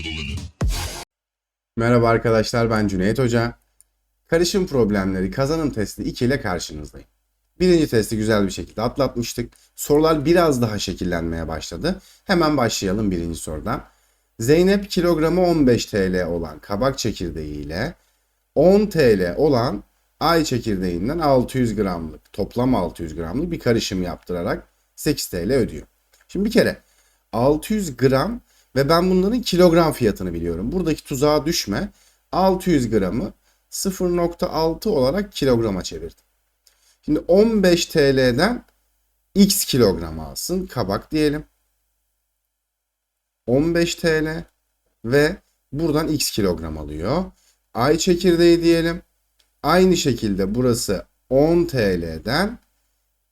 limit. Merhaba arkadaşlar ben Cüneyt Hoca. Karışım problemleri kazanım testi 2 ile karşınızdayım. Birinci testi güzel bir şekilde atlatmıştık. Sorular biraz daha şekillenmeye başladı. Hemen başlayalım birinci sorudan. Zeynep kilogramı 15 TL olan kabak çekirdeği ile 10 TL olan ay çekirdeğinden 600 gramlık toplam 600 gramlık bir karışım yaptırarak 8 TL ödüyor. Şimdi bir kere 600 gram ve ben bunların kilogram fiyatını biliyorum. Buradaki tuzağa düşme. 600 gramı 0.6 olarak kilograma çevirdim. Şimdi 15 TL'den x kilogram alsın. Kabak diyelim. 15 TL ve buradan x kilogram alıyor. Ay çekirdeği diyelim. Aynı şekilde burası 10 TL'den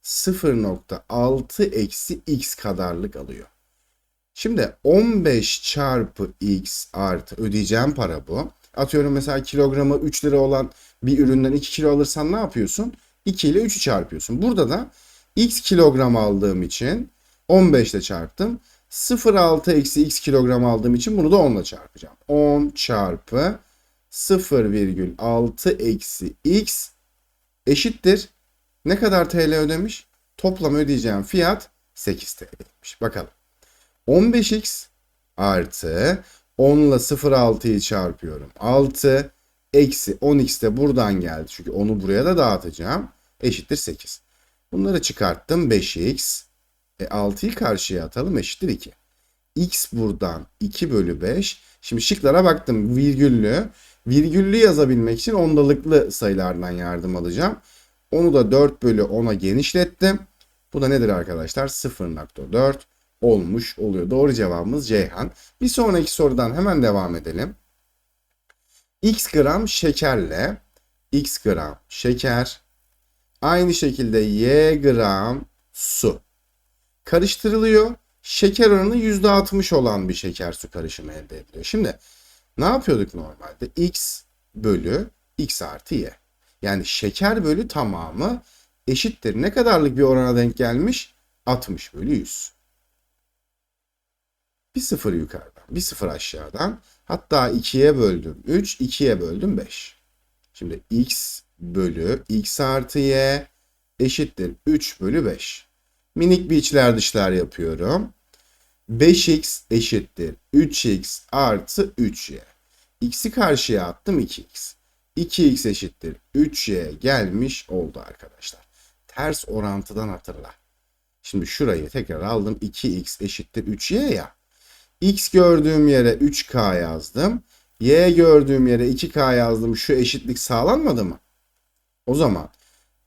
0.6 eksi x kadarlık alıyor. Şimdi 15 çarpı x artı ödeyeceğim para bu. Atıyorum mesela kilogramı 3 lira olan bir üründen 2 kilo alırsan ne yapıyorsun? 2 ile 3'ü çarpıyorsun. Burada da x kilogram aldığım için 15 ile çarptım. 0.6 eksi x kilogram aldığım için bunu da 10 ile çarpacağım. 10 çarpı 0,6 eksi x eşittir. Ne kadar TL ödemiş? Toplam ödeyeceğim fiyat 8 TL'ymiş. Bakalım. 15x artı 10 ile 0.6'yı çarpıyorum. 6 eksi 10x de buradan geldi. Çünkü onu buraya da dağıtacağım. Eşittir 8. Bunları çıkarttım. 5x. E 6'yı karşıya atalım. Eşittir 2. x buradan 2 bölü 5. Şimdi şıklara baktım. Virgüllü. Virgüllü yazabilmek için ondalıklı sayılardan yardım alacağım. Onu da 4 bölü 10'a genişlettim. Bu da nedir arkadaşlar? 0.4 olmuş oluyor. Doğru cevabımız Ceyhan. Bir sonraki sorudan hemen devam edelim. X gram şekerle X gram şeker aynı şekilde Y gram su karıştırılıyor. Şeker oranı %60 olan bir şeker su karışımı elde ediliyor. Şimdi ne yapıyorduk normalde? X bölü X artı Y. Yani şeker bölü tamamı eşittir. Ne kadarlık bir orana denk gelmiş? 60 bölü 100. Bir sıfır yukarıdan, bir sıfır aşağıdan. Hatta 2'ye böldüm 3, 2'ye böldüm 5. Şimdi x bölü x artı y eşittir 3 bölü 5. Minik bir içler dışlar yapıyorum. 5x eşittir 3x artı 3y. x'i karşıya attım 2x. 2x eşittir 3y gelmiş oldu arkadaşlar. Ters orantıdan hatırla. Şimdi şurayı tekrar aldım. 2x eşittir 3y ya. X gördüğüm yere 3K yazdım. Y gördüğüm yere 2K yazdım. Şu eşitlik sağlanmadı mı? O zaman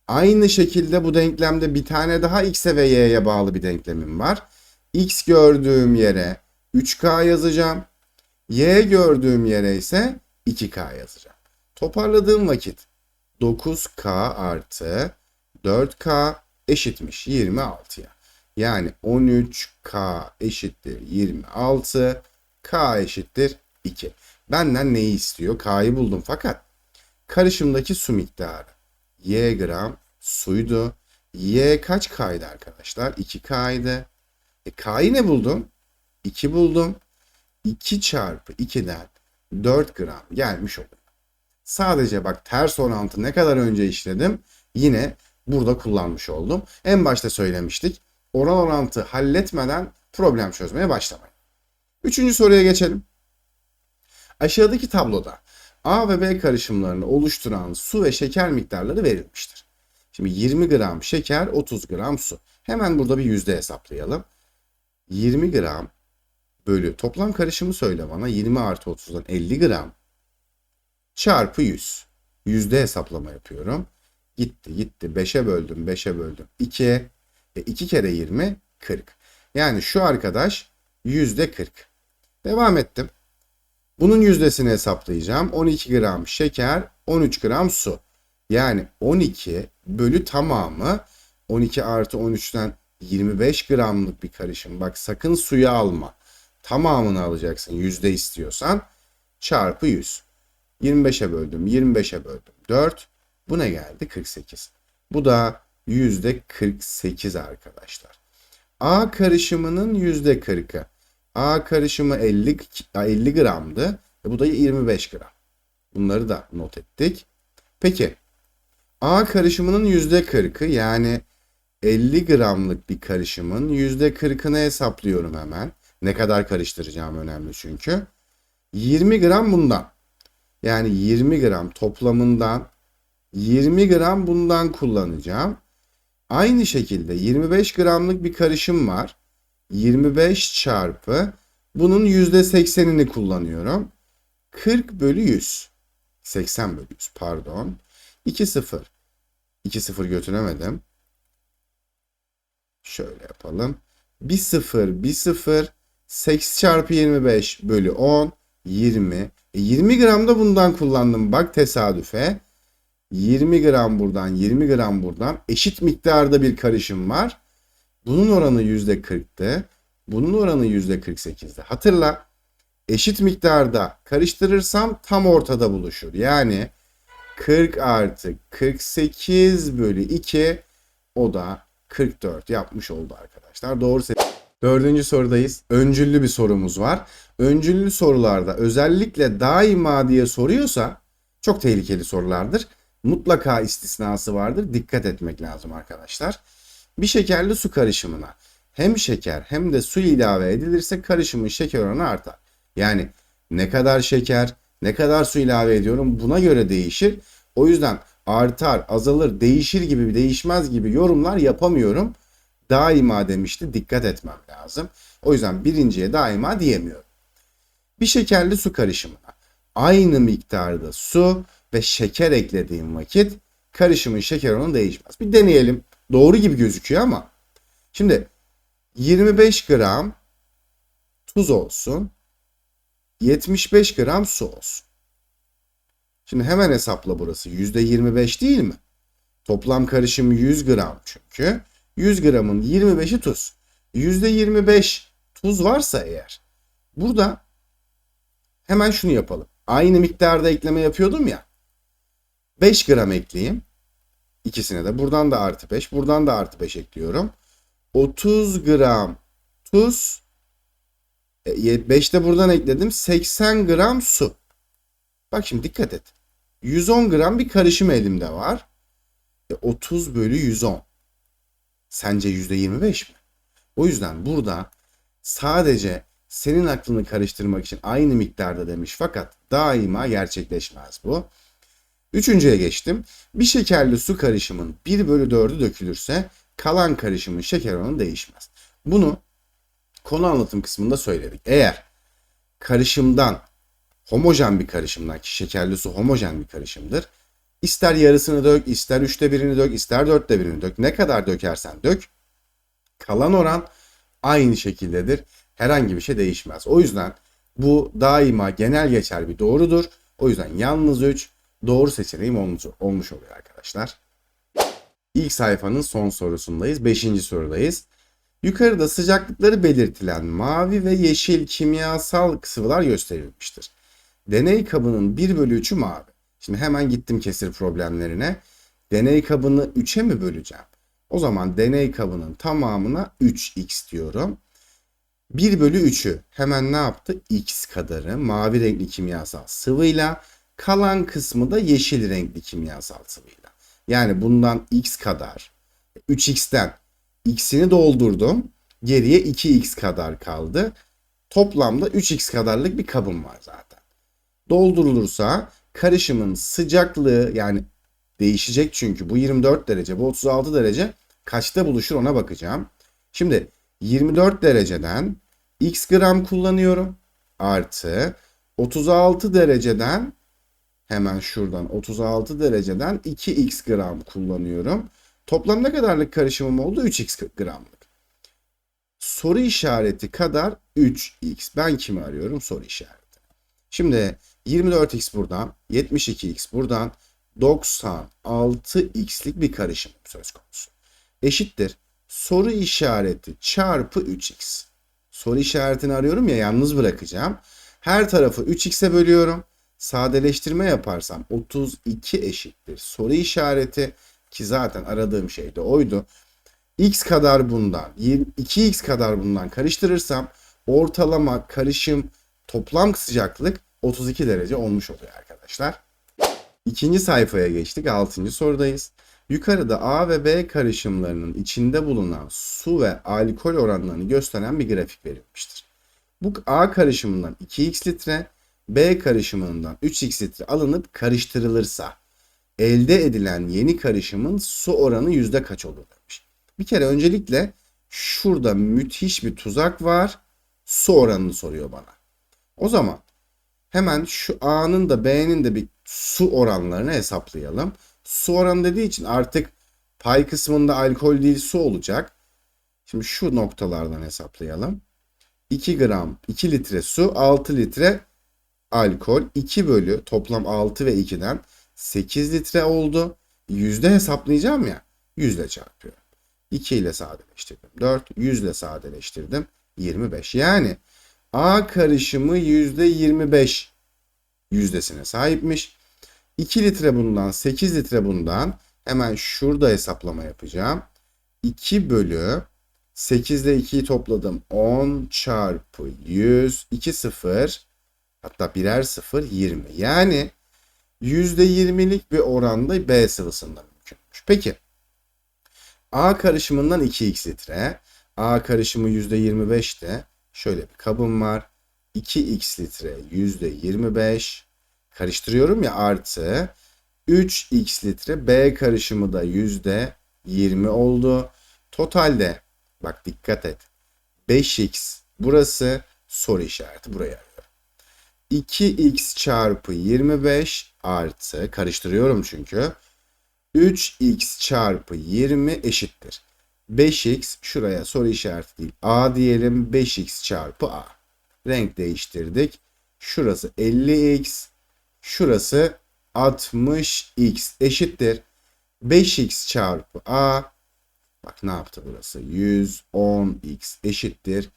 aynı şekilde bu denklemde bir tane daha X'e ve Y'ye bağlı bir denklemim var. X gördüğüm yere 3K yazacağım. Y gördüğüm yere ise 2K yazacağım. Toparladığım vakit 9K artı 4K eşitmiş 26'ya. Yani 13K eşittir 26. K eşittir 2. Benden neyi istiyor? K'yı buldum fakat karışımdaki su miktarı. Y gram suydu. Y kaç K'ydı arkadaşlar? 2K'ydı. E K'yı ne buldum? 2 buldum. 2 çarpı 2'den 4 gram gelmiş oluyor. Sadece bak ters orantı ne kadar önce işledim yine burada kullanmış oldum. En başta söylemiştik oran orantı halletmeden problem çözmeye başlamayın. Üçüncü soruya geçelim. Aşağıdaki tabloda A ve B karışımlarını oluşturan su ve şeker miktarları verilmiştir. Şimdi 20 gram şeker, 30 gram su. Hemen burada bir yüzde hesaplayalım. 20 gram bölü toplam karışımı söyle bana. 20 artı 30'dan 50 gram çarpı 100. Yüzde hesaplama yapıyorum. Gitti gitti 5'e böldüm 5'e böldüm 2'ye e 2 kere 20 40. Yani şu arkadaş yüzde 40. Devam ettim. Bunun yüzdesini hesaplayacağım. 12 gram şeker, 13 gram su. Yani 12 bölü tamamı 12 artı 13'ten 25 gramlık bir karışım. Bak sakın suyu alma. Tamamını alacaksın yüzde istiyorsan. Çarpı 100. 25'e böldüm, 25'e böldüm. 4. Bu ne geldi? 48. Bu da %48 arkadaşlar. A karışımının %40'ı A karışımı 50, 50 gramdı. E bu da 25 gram. Bunları da not ettik. Peki A karışımının %40'ı yani 50 gramlık bir karışımın %40'ını hesaplıyorum hemen. Ne kadar karıştıracağım önemli çünkü. 20 gram bundan. Yani 20 gram toplamından 20 gram bundan kullanacağım. Aynı şekilde 25 gramlık bir karışım var. 25 çarpı bunun %80'ini kullanıyorum. 40 bölü 100. 80 bölü 100 pardon. 2 0. 2 0 götüremedim. Şöyle yapalım. 1 0 1 0 8 çarpı 25 bölü 10 20. E 20 gram da bundan kullandım. Bak tesadüfe. 20 gram buradan 20 gram buradan eşit miktarda bir karışım var. Bunun oranı %40'tı. Bunun oranı %48'di. Hatırla eşit miktarda karıştırırsam tam ortada buluşur. Yani 40 artı 48 bölü 2 o da 44 yapmış oldu arkadaşlar. Doğru. Dördüncü sorudayız. Öncüllü bir sorumuz var. Öncüllü sorularda özellikle daima diye soruyorsa çok tehlikeli sorulardır. Mutlaka istisnası vardır. Dikkat etmek lazım arkadaşlar. Bir şekerli su karışımına hem şeker hem de su ilave edilirse karışımın şeker oranı artar. Yani ne kadar şeker, ne kadar su ilave ediyorum buna göre değişir. O yüzden artar, azalır, değişir gibi değişmez gibi yorumlar yapamıyorum. Daima demişti dikkat etmem lazım. O yüzden birinciye daima diyemiyorum. Bir şekerli su karışımına aynı miktarda su ve şeker eklediğim vakit karışımın şeker oranı değişmez. Bir deneyelim. Doğru gibi gözüküyor ama. Şimdi 25 gram tuz olsun. 75 gram su olsun. Şimdi hemen hesapla burası. %25 değil mi? Toplam karışım 100 gram çünkü. 100 gramın 25'i tuz. %25 tuz varsa eğer burada hemen şunu yapalım. Aynı miktarda ekleme yapıyordum ya. 5 gram ekleyeyim. İkisine de buradan da artı 5 buradan da artı 5 ekliyorum. 30 gram tuz 5 de buradan ekledim. 80 gram su. Bak şimdi dikkat et. 110 gram bir karışım elimde var. E 30 bölü 110. Sence %25 mi? O yüzden burada sadece senin aklını karıştırmak için aynı miktarda demiş fakat daima gerçekleşmez bu. Üçüncüye geçtim. Bir şekerli su karışımın 1 bölü 4'ü dökülürse kalan karışımın şeker oranı değişmez. Bunu konu anlatım kısmında söyledik. Eğer karışımdan homojen bir karışımdan ki şekerli su homojen bir karışımdır. İster yarısını dök, ister üçte birini dök, ister dörtte birini dök. Ne kadar dökersen dök. Kalan oran aynı şekildedir. Herhangi bir şey değişmez. O yüzden bu daima genel geçer bir doğrudur. O yüzden yalnız 3 doğru seçeneğim olmuş, olmuş oluyor arkadaşlar. İlk sayfanın son sorusundayız. Beşinci sorudayız. Yukarıda sıcaklıkları belirtilen mavi ve yeşil kimyasal sıvılar gösterilmiştir. Deney kabının 1 bölü 3'ü mavi. Şimdi hemen gittim kesir problemlerine. Deney kabını 3'e mi böleceğim? O zaman deney kabının tamamına 3x diyorum. 1 bölü 3'ü hemen ne yaptı? X kadarı mavi renkli kimyasal sıvıyla kalan kısmı da yeşil renkli kimyasal sıvıyla. Yani bundan x kadar 3x'ten x'ini doldurdum. Geriye 2x kadar kaldı. Toplamda 3x kadarlık bir kabım var zaten. Doldurulursa karışımın sıcaklığı yani değişecek çünkü bu 24 derece bu 36 derece kaçta buluşur ona bakacağım. Şimdi 24 dereceden x gram kullanıyorum artı 36 dereceden hemen şuradan 36 dereceden 2x gram kullanıyorum. Toplam ne kadarlık karışımım oldu? 3x gramlık. Soru işareti kadar 3x. Ben kimi arıyorum? Soru işareti. Şimdi 24x buradan, 72x buradan 96x'lik bir karışım söz konusu. Eşittir. Soru işareti çarpı 3x. Soru işaretini arıyorum ya yalnız bırakacağım. Her tarafı 3x'e bölüyorum. Sadeleştirme yaparsam 32 eşittir. Soru işareti ki zaten aradığım şey de oydu. x kadar bundan, 2x kadar bundan karıştırırsam ortalama karışım toplam sıcaklık 32 derece olmuş oluyor arkadaşlar. İkinci sayfaya geçtik. Altıncı sorudayız. Yukarıda A ve B karışımlarının içinde bulunan su ve alkol oranlarını gösteren bir grafik verilmiştir. Bu A karışımından 2x litre, B karışımından 3x litre alınıp karıştırılırsa elde edilen yeni karışımın su oranı yüzde kaç olur demiş. Bir kere öncelikle şurada müthiş bir tuzak var. Su oranını soruyor bana. O zaman hemen şu A'nın da B'nin de bir su oranlarını hesaplayalım. Su oranı dediği için artık pay kısmında alkol değil su olacak. Şimdi şu noktalardan hesaplayalım. 2 gram 2 litre su 6 litre alkol 2 bölü toplam 6 ve 2'den 8 litre oldu. Yüzde hesaplayacağım ya. Yüzle çarpıyorum. 2 ile sadeleştirdim. 4. 100 ile sadeleştirdim. 25. Yani A karışımı yüzde 25 yüzdesine sahipmiş. 2 litre bundan 8 litre bundan hemen şurada hesaplama yapacağım. 2 bölü 8 ile 2'yi topladım. 10 çarpı 100 2 sıfır hatta birer sıfır 20. Yani %20'lik bir oranda B sıvısında mümkünmüş. Peki A karışımından 2x litre. A karışımı %25'te. Şöyle bir kabım var. 2x litre %25. Karıştırıyorum ya artı. 3x litre B karışımı da %20 oldu. Totalde bak dikkat et. 5x burası soru işareti buraya. 2x çarpı 25 artı karıştırıyorum çünkü 3x çarpı 20 eşittir. 5x şuraya soru işareti değil a diyelim 5x çarpı a. Renk değiştirdik. Şurası 50x şurası 60x eşittir. 5x çarpı a bak ne yaptı burası 110x eşittir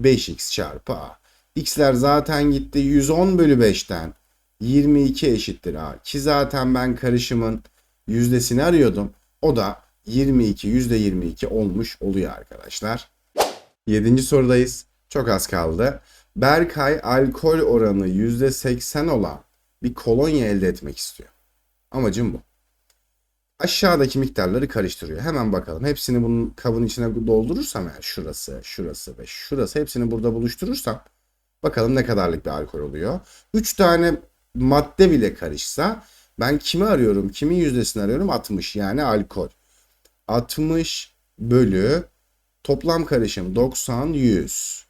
5x çarpı a. x'ler zaten gitti 110 bölü 5'ten 22 eşittir a ki zaten ben karışımın yüzdesini arıyordum. O da 22 yüzde 22 olmuş oluyor arkadaşlar. Yedinci sorudayız. Çok az kaldı. Berkay alkol oranı yüzde 80 olan bir kolonya elde etmek istiyor. Amacım bu. Aşağıdaki miktarları karıştırıyor. Hemen bakalım. Hepsini bunun kabın içine doldurursam eğer şurası, şurası ve şurası hepsini burada buluşturursam bakalım ne kadarlık bir alkol oluyor. 3 tane madde bile karışsa ben kimi arıyorum? Kimin yüzdesini arıyorum? 60 yani alkol. 60 bölü toplam karışım 90 100.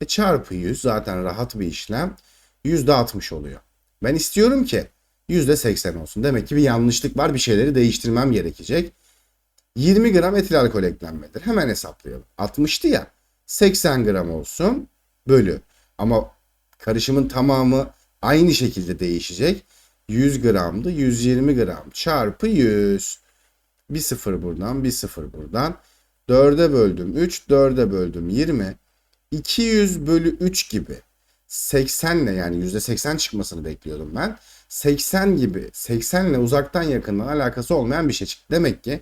E çarpı 100 zaten rahat bir işlem. %60 oluyor. Ben istiyorum ki %80 olsun. Demek ki bir yanlışlık var. Bir şeyleri değiştirmem gerekecek. 20 gram etil alkol eklenmedir. Hemen hesaplayalım. 60'tı ya. 80 gram olsun bölü. Ama karışımın tamamı aynı şekilde değişecek. 100 gramdı. 120 gram çarpı 100. Bir sıfır buradan, bir sıfır buradan. 4'e böldüm 3, 4'e böldüm 20. 200 bölü 3 gibi 80 ile yani %80 çıkmasını bekliyordum ben. 80 gibi 80 ile uzaktan yakından alakası olmayan bir şey çıktı. Demek ki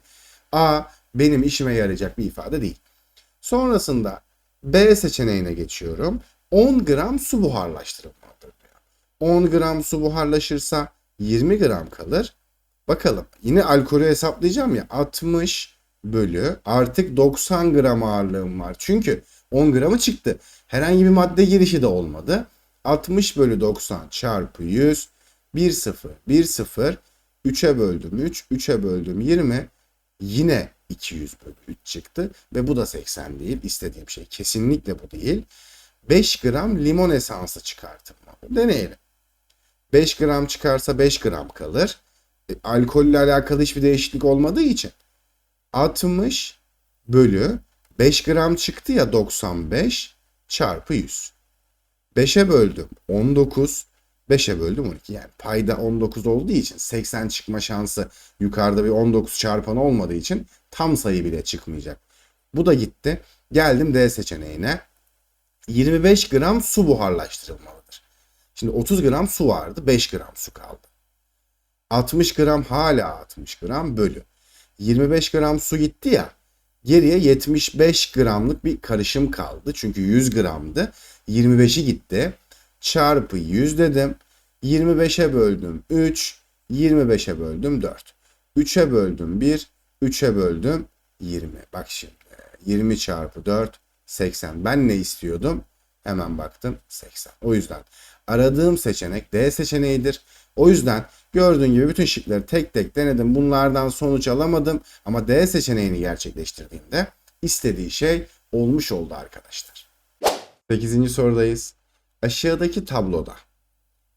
A benim işime yarayacak bir ifade değil. Sonrasında B seçeneğine geçiyorum. 10 gram su buharlaştırılmalıdır diyor. 10 gram su buharlaşırsa 20 gram kalır. Bakalım yine alkolü hesaplayacağım ya 60 bölü artık 90 gram ağırlığım var. Çünkü 10 gramı çıktı. Herhangi bir madde girişi de olmadı. 60 bölü 90 çarpı 100 1 0 1 0 3'e böldüm 3 3'e böldüm 20 yine 200 bölü 3 çıktı ve bu da 80 değil. İstediğim şey kesinlikle bu değil. 5 gram limon esansı çıkartılmalı. Deneyelim. 5 gram çıkarsa 5 gram kalır. E, alkolle alakalı hiçbir değişiklik olmadığı için 60 bölü 5 gram çıktı ya 95 çarpı 100. 5'e böldüm 19 5'e böldüm 12 yani payda 19 olduğu için 80 çıkma şansı yukarıda bir 19 çarpan olmadığı için tam sayı bile çıkmayacak. Bu da gitti. Geldim D seçeneğine. 25 gram su buharlaştırılmalıdır. Şimdi 30 gram su vardı 5 gram su kaldı. 60 gram hala 60 gram bölü. 25 gram su gitti ya. Geriye 75 gramlık bir karışım kaldı. Çünkü 100 gramdı. 25'i gitti. Çarpı 100 dedim. 25'e böldüm 3. 25'e böldüm 4. 3'e böldüm 1. 3'e böldüm 20. Bak şimdi. 20 çarpı 4 80. Ben ne istiyordum? Hemen baktım 80. O yüzden aradığım seçenek D seçeneğidir. O yüzden gördüğün gibi bütün şıkları tek tek denedim. Bunlardan sonuç alamadım ama D seçeneğini gerçekleştirdiğimde istediği şey olmuş oldu arkadaşlar. 8. sorudayız. Aşağıdaki tabloda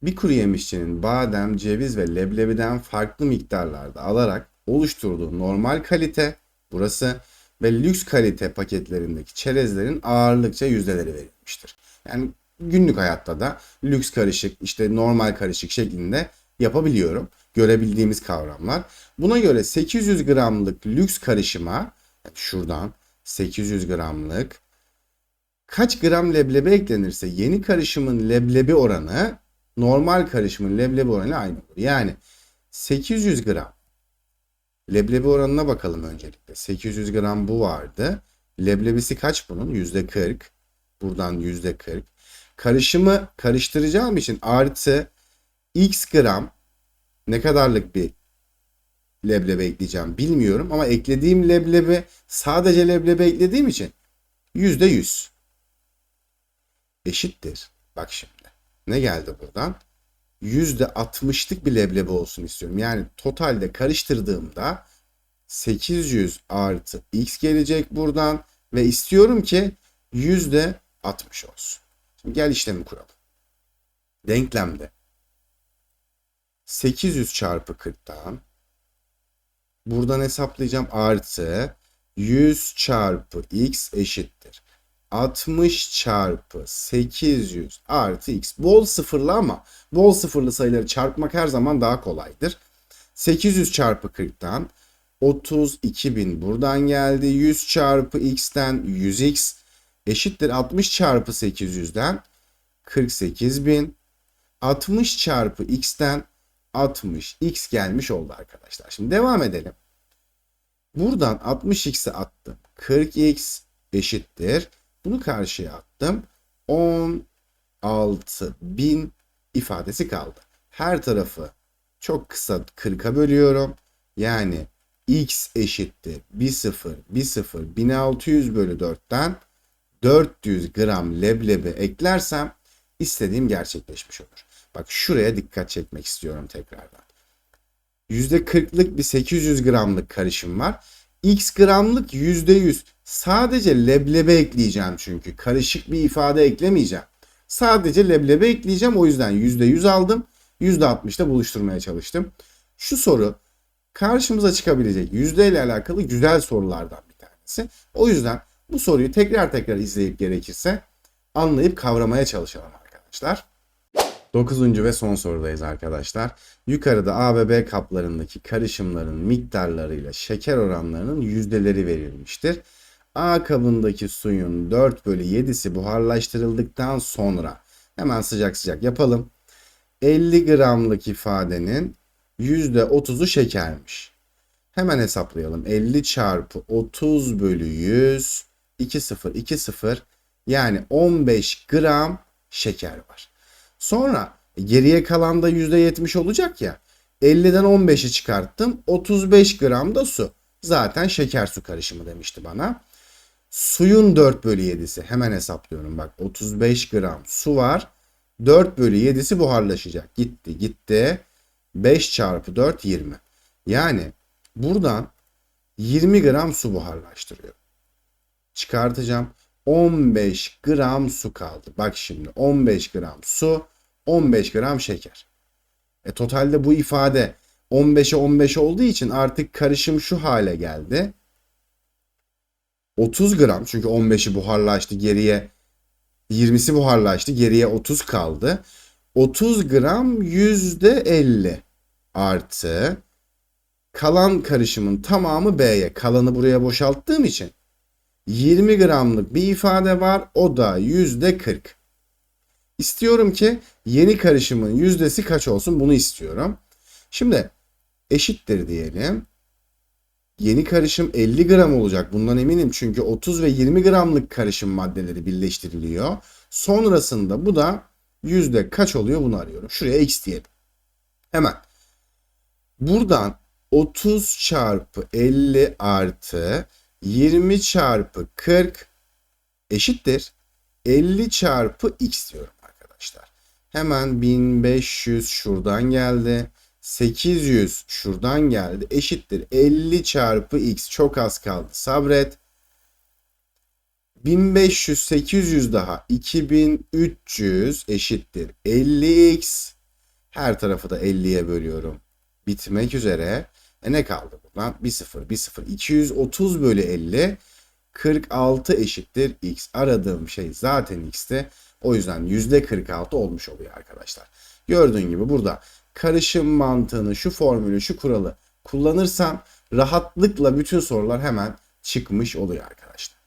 bir kuru yemişçinin badem, ceviz ve leblebiden farklı miktarlarda alarak oluşturduğu normal kalite burası ve lüks kalite paketlerindeki çerezlerin ağırlıkça yüzdeleri verilmiştir. Yani günlük hayatta da lüks karışık, işte normal karışık şeklinde yapabiliyorum. Görebildiğimiz kavramlar. Buna göre 800 gramlık lüks karışıma şuradan 800 gramlık kaç gram leblebi eklenirse yeni karışımın leblebi oranı normal karışımın leblebi oranı aynı olur. Yani 800 gram leblebi oranına bakalım öncelikle. 800 gram bu vardı. Leblebisi kaç bunun? %40. Buradan %40. Karışımı karıştıracağım için artı x gram ne kadarlık bir leblebi ekleyeceğim bilmiyorum ama eklediğim leblebi sadece leblebi eklediğim için %100 eşittir. Bak şimdi. Ne geldi buradan? %60'lık bir leblebi olsun istiyorum. Yani totalde karıştırdığımda 800 artı x gelecek buradan ve istiyorum ki %60 olsun. Şimdi gel işlemi kuralım. Denklemde 800 çarpı 40'tan buradan hesaplayacağım artı 100 çarpı x eşittir. 60 çarpı 800 artı x. Bol sıfırlı ama bol sıfırlı sayıları çarpmak her zaman daha kolaydır. 800 çarpı 40'tan 32.000 buradan geldi. 100 çarpı x'ten 100x eşittir 60 çarpı 800'den 48.000. 60 çarpı x'ten 60 x gelmiş oldu arkadaşlar. Şimdi devam edelim. Buradan 60x'i attım. 40x eşittir. Bunu karşıya attım. 16.000 ifadesi kaldı. Her tarafı çok kısa 40'a bölüyorum. Yani x eşittir 1 0 1 0 1600 bölü 4'ten 400 gram leblebi eklersem istediğim gerçekleşmiş olur. Bak şuraya dikkat çekmek istiyorum tekrardan. %40'lık bir 800 gramlık karışım var. X gramlık %100. Sadece leblebi ekleyeceğim çünkü. Karışık bir ifade eklemeyeceğim. Sadece leblebi ekleyeceğim. O yüzden %100 aldım. %60'da buluşturmaya çalıştım. Şu soru karşımıza çıkabilecek yüzde ile alakalı güzel sorulardan bir tanesi. O yüzden bu soruyu tekrar tekrar izleyip gerekirse anlayıp kavramaya çalışalım arkadaşlar. Dokuzuncu ve son sorudayız arkadaşlar. Yukarıda A ve B kaplarındaki karışımların miktarlarıyla şeker oranlarının yüzdeleri verilmiştir. A kabındaki suyun 4 bölü 7'si buharlaştırıldıktan sonra hemen sıcak sıcak yapalım. 50 gramlık ifadenin %30'u şekermiş. Hemen hesaplayalım. 50 çarpı 30 bölü 100 2 0 2 0 yani 15 gram şeker var. Sonra geriye kalan da %70 olacak ya. 50'den 15'i çıkarttım. 35 gram da su. Zaten şeker su karışımı demişti bana. Suyun 4 bölü 7'si. Hemen hesaplıyorum bak. 35 gram su var. 4 bölü 7'si buharlaşacak. Gitti gitti. 5 çarpı 4 20. Yani buradan 20 gram su buharlaştırıyor. Çıkartacağım. 15 gram su kaldı. Bak şimdi 15 gram su, 15 gram şeker. E totalde bu ifade 15'e 15 olduğu için artık karışım şu hale geldi. 30 gram çünkü 15'i buharlaştı geriye 20'si buharlaştı geriye 30 kaldı. 30 gram %50 artı kalan karışımın tamamı B'ye. Kalanı buraya boşalttığım için 20 gramlık bir ifade var. O da %40. İstiyorum ki yeni karışımın yüzdesi kaç olsun bunu istiyorum. Şimdi eşittir diyelim. Yeni karışım 50 gram olacak. Bundan eminim çünkü 30 ve 20 gramlık karışım maddeleri birleştiriliyor. Sonrasında bu da yüzde kaç oluyor bunu arıyorum. Şuraya x diyelim. Hemen. Buradan 30 çarpı 50 artı 20 çarpı 40 eşittir 50 çarpı x diyorum arkadaşlar. Hemen 1500 şuradan geldi. 800 şuradan geldi. Eşittir 50 çarpı x. Çok az kaldı. Sabret. 1500 800 daha 2300 eşittir 50x. Her tarafı da 50'ye bölüyorum. Bitmek üzere. E ne kaldı buradan? 1 0 1 0 230 bölü 50 46 eşittir x. Aradığım şey zaten x'ti. O yüzden %46 olmuş oluyor arkadaşlar. Gördüğün gibi burada karışım mantığını, şu formülü, şu kuralı kullanırsam rahatlıkla bütün sorular hemen çıkmış oluyor arkadaşlar.